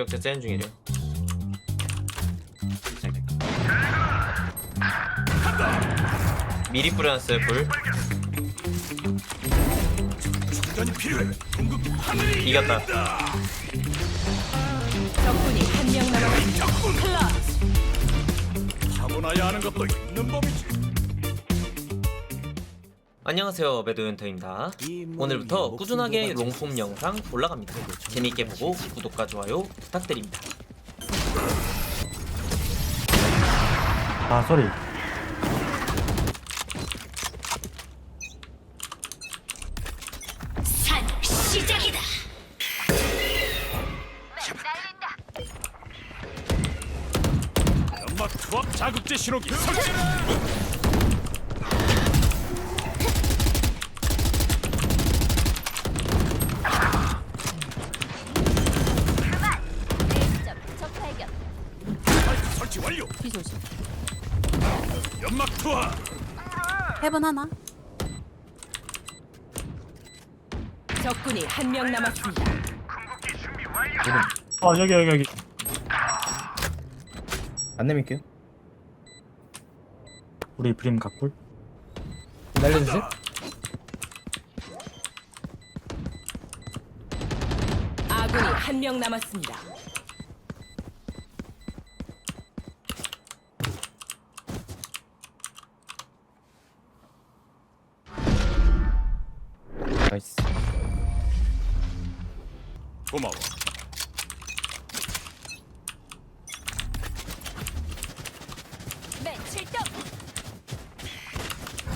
기억자 째는 중이래요 미리 뿌려놨어요 불 이겼다 적군이 한 명 남았습니다. 클러치. 타고나야 하는 것도 있는 법이지. 안녕하세요 매도연터입니다. 오늘부터 꾸준하게 롱폼 영상 올라갑니다. 재밌게 보고 구독과 좋아요 부탁드립니다. 아 쏘리. 산 시작이다. 연막 투합 자극제 신호기 설치. 해본 하나. 적군이 한 명 남았습니다. 어 여기 여기 여기 안 내밀게요. 우리 브림 각불 날려주세요. 아군이 한 명 남았습니다.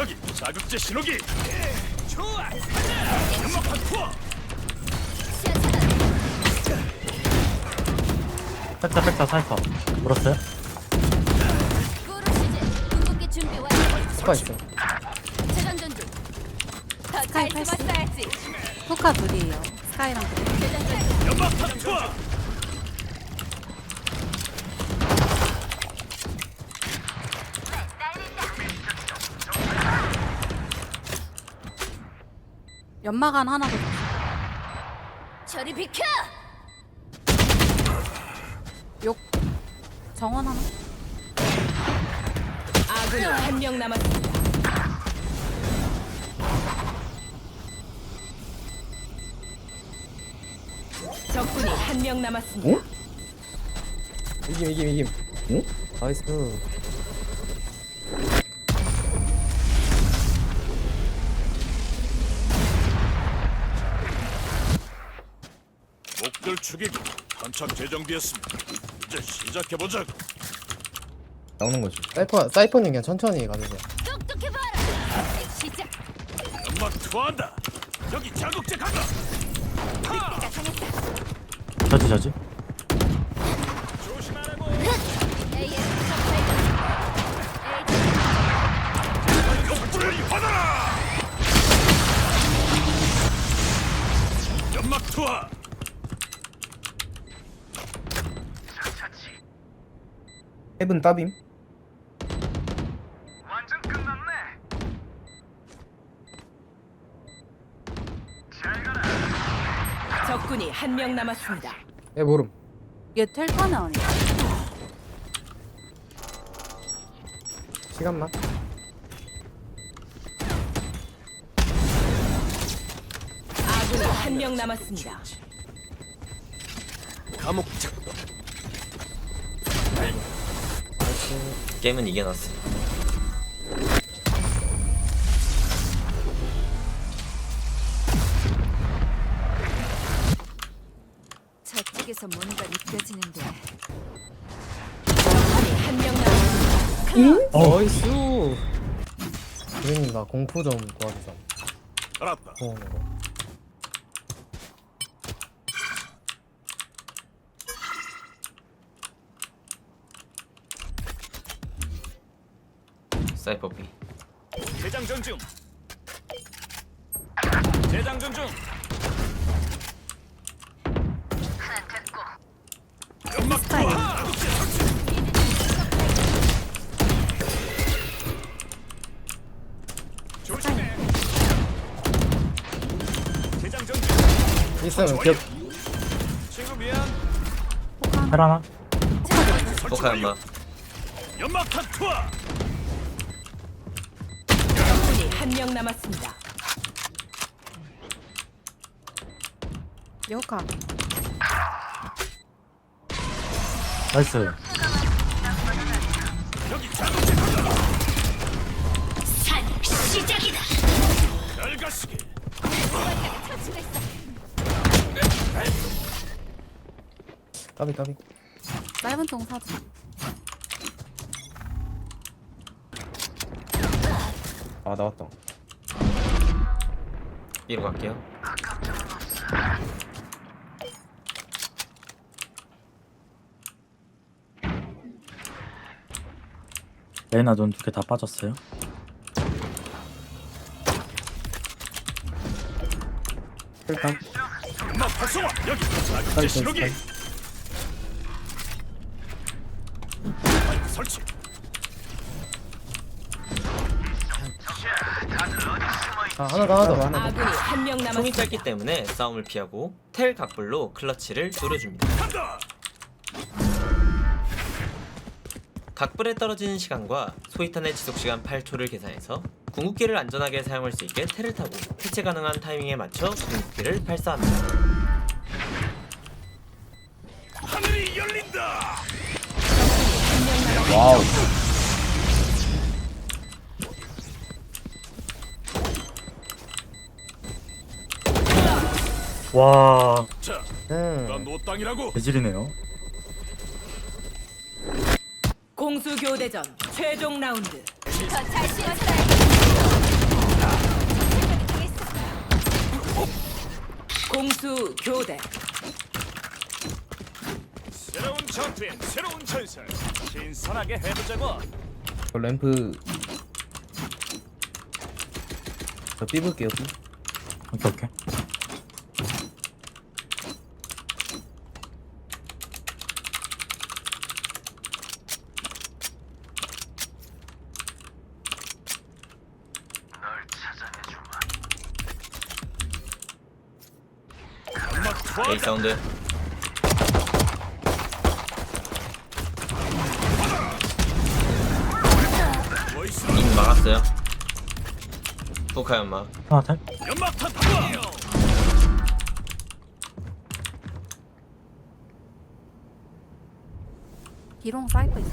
여기 자극제 신호기. 좋아. 연막판 투합. 뺐다 뺐다 사이퍼 물었어요? 스파이크. 스카이 팔스. 맞아야지. 후카 둘이에요. 스카이랑 둘. 연막판 투합. 연마간 하나 더. 저리 비켜. 욕. 정원 하나. 아군이 한 명 남았습니다. 적군이 한 명 남았습니다. 어? 이김 이김 이김. 응? 나이스. 축이고 탄착 재정비했습니다. 이제 시작해 보자. 나오는 거지. 사이퍼 사이퍼는 그냥 천천히 가주세요. 똑똑해봐라. 시작. 연막 투하한다. 여기 자극제 간다. 조심하라고. 받아라. 연막 투하. 헤븐 따빔. 적군이 한 명 남았습니다. 예 모름. 이게 텔타는 아니야. 시간만. 아군이 한명 남았습니다. 감옥 작동. 게임은 이겨놨어 저쪽에서 뭔가 느껴지는데. 적군이 한명 남았습니다. 나이스. 그러님 나 공포 좀 도와주자. 알았다. 공포하는 거. 사이퍼 B 재장전 중. 재장전 중. 연막 투하. 조심해. 재장전 중. 있으면 기억. 친구 미안. 헬 하나? 포카 연마 연막탄 투하. 한 명 남았습니다. 여우카. 나이스. 여기 자동차 간다. 시작이다. 잘 가시게. 까비 까비 짧은 통 사줘. 아 나왔다 B로 갈게요 레이나 눈 두 개 다 빠졌어요. 연막 활성화. 여기 스카이 신호기. 스카이 스파이크 설치. 아 하나 더 하나 더 하나 더 아군이 한 명 총이 남았습니다. 짧기 때문에 싸움을 피하고 텔 각불로 클러치를 노려줍니다 간다. 각불에 떨어지는 시간과 소위탄의 지속시간 8초를 계산해서 궁극기를 안전하게 사용할 수 있게 텔을 타고 해체 가능한 타이밍에 맞춰 궁극기를 발사합니다 하늘이 열린다. 와우 와, 자, 음. 난노 땅이라고. 개질이네요. 공수 교대전 최종 라운드. 공수 교대. 새로운 전투엔 새로운 전설. 신선하게 해보자고. 저 램프 저 삐볼게요 삐 오케이, 오케이. A 사운드? 인 막았어요 포카 연마 하나 텔? 연막탄. 기롱 사이퍼 있어.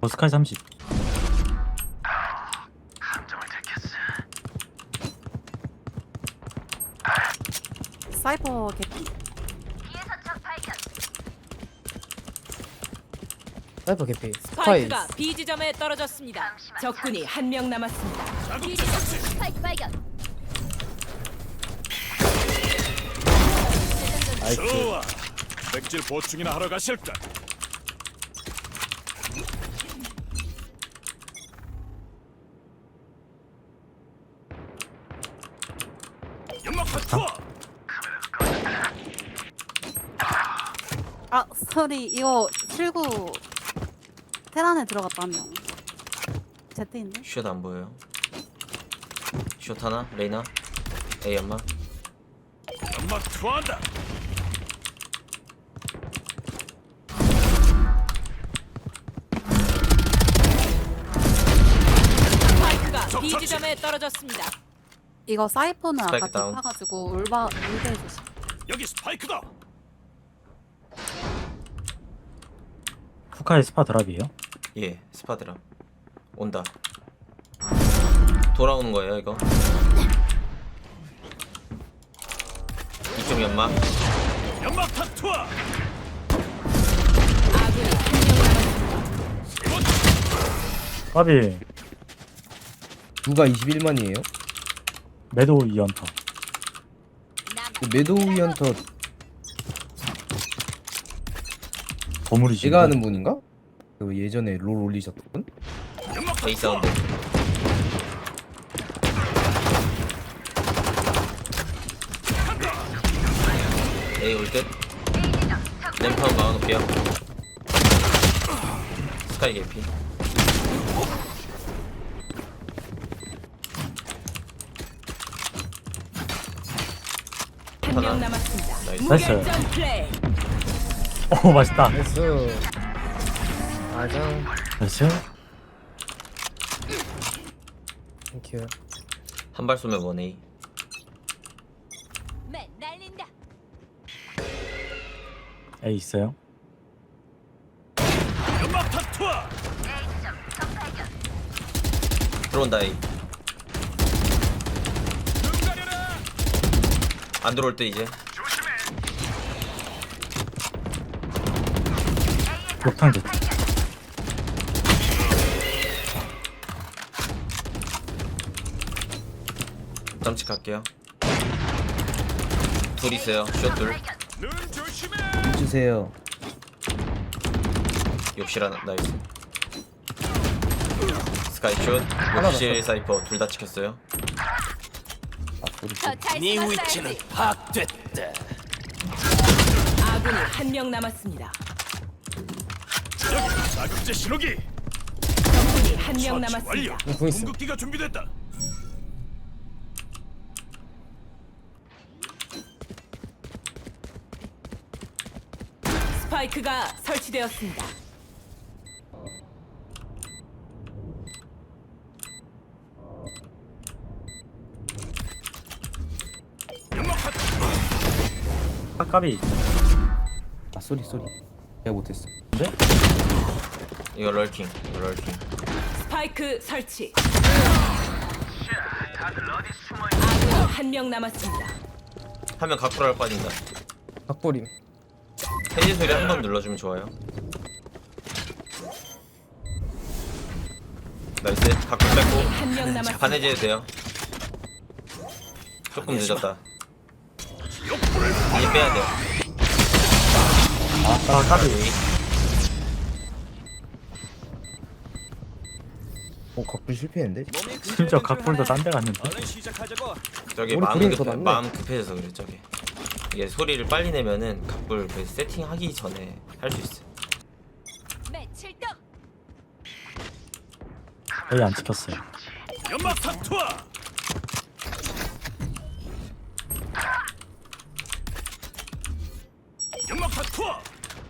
어, 스카이 30. 사이퍼 개피. 사이퍼 개피 스카이 스파이크가 B 지점에 떨어졌습니다. 적군이 한 명 남았습니다. 자동차 설치. 좋아. 백질 보충이나 하러 가실까? 연막탄 투하. 아 소리 이거 79 테란에 들어갔다 한 명. 제트인데? 슛 안 보여요 슛 하나 레이나 A 연마 연막 투하한다. 스파이크가 B 지점에 떨어졌습니다. 이거 사이퍼는 아까 스파이크 다운. 딥파가지고 울바 울베 조심. 여기 스파이크다. 후카의 스파 드랍이에요? 예 스파드라 온다 돌아오는 거예요 이거 이쪽 연마 연막탄 투하. 아군이 한명 남았습니다. 까비, 누가 21만이에요? 매도 이연터. 매도우 헌터 보물이지. 제가 아는 분인가? 그 예전에 롤 올리셨던 분? 투하. 사운드 A 올듯 한번 막아놓을게요 스카이 개피 샷한 명. 남았습니다. 나이스. 무결점 플레이. 오 맛있다. 나이스 아장 나이스 땡큐 한 발 쏘면 원A. 맨 날린다. A 있어요? 들어온다 가려라 안 들어올 때 이제. 욕탕 제트 점치 갈게요. 둘 있어요. 숏 둘. 눈 조심해 주세요. 욕실 하나 나이스. 스카이 숏. 욕실 사이퍼 둘 다 찍혔어요. 네 위치는 파악됐다 아군이 한 명 남았습니다. 자극제 신호기 적군이 한 명 처치 완료 남았습니다. 있어. 궁극기가 준비됐다 스파이크가 설치되었습니다. 연막탄 까까비 아, 소리, 소리. 내가 못했어. 이거 럴킹. 이거 럴킹. 스파이크 설치. 아군이 한명 남았습니다. 하면 각도를 빠진다. 박보림 해지 소리 한 번 눌러주면 좋아요. 나이스. 각도 뺐고. 한 명 남았습니다. 반해제도 돼요. 조금 늦었다. 이제 빼야 돼요. 아 까비 어, 각불 실패했는데? 심지어 각불도 딴 데 갔는데 저기 우리 마음 급 낫네. 마음 급해져서 그래 저게. 이게 소리를 빨리 내면은 각불 그 세팅하기 전에 할 수 있어. 매칠떡. A 안 찍혔어요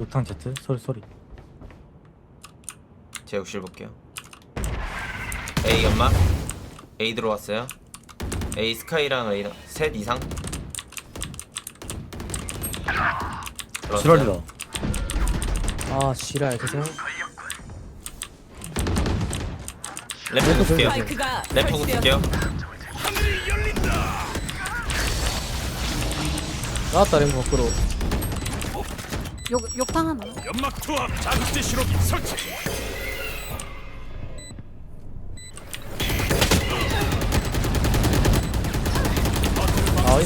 욕탕 제트 소리 소리 제 욕실 볼게요. A 연막. A 들어왔어요. A 스카이랑 A랑 셋 이상. 들어왔어요. 지랄이다 아 지랄 죄송 램프 붙을게요. 스파이크가 램프 붙을게요. 설치되었습니다. 나왔다 램프 밖으로 욕 욕탕 하나. 연막 투하 자극제 신호기 설치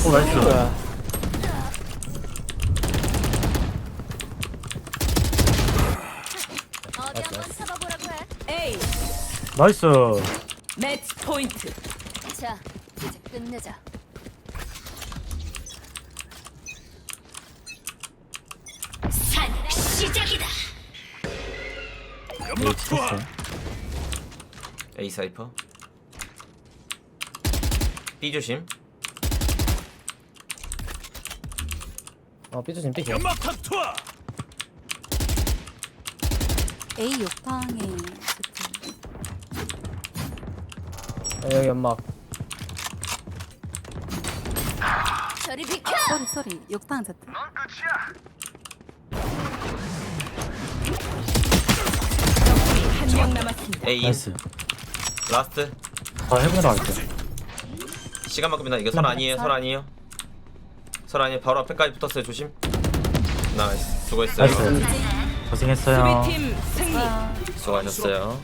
나이스 오, 나이스. 뭐야 어디 한번 잡아보라고 해. A 나이스 매치 포인트. 자, 이제 끝내자. 산 시작이다. 찍혔어요 A 사이퍼. B 조심. 어 연막탄 투하 A 욕탕에 제트. 아, 여기 연막 저리 비켜. 쏘리 쏘리 욕탕. 적군이 한명 남았습니다. A 인. 나이스 라스트. 저 해보내러 갈게요 시간만큼이나 이거 설 아니에요. 설 아니에요. 설 아니에요. 바로 앞에까지 붙었어요. 조심. 나이스. 수고했어요. 나이스 고생했어요 수비팀 승리. 아. 수고하셨어요.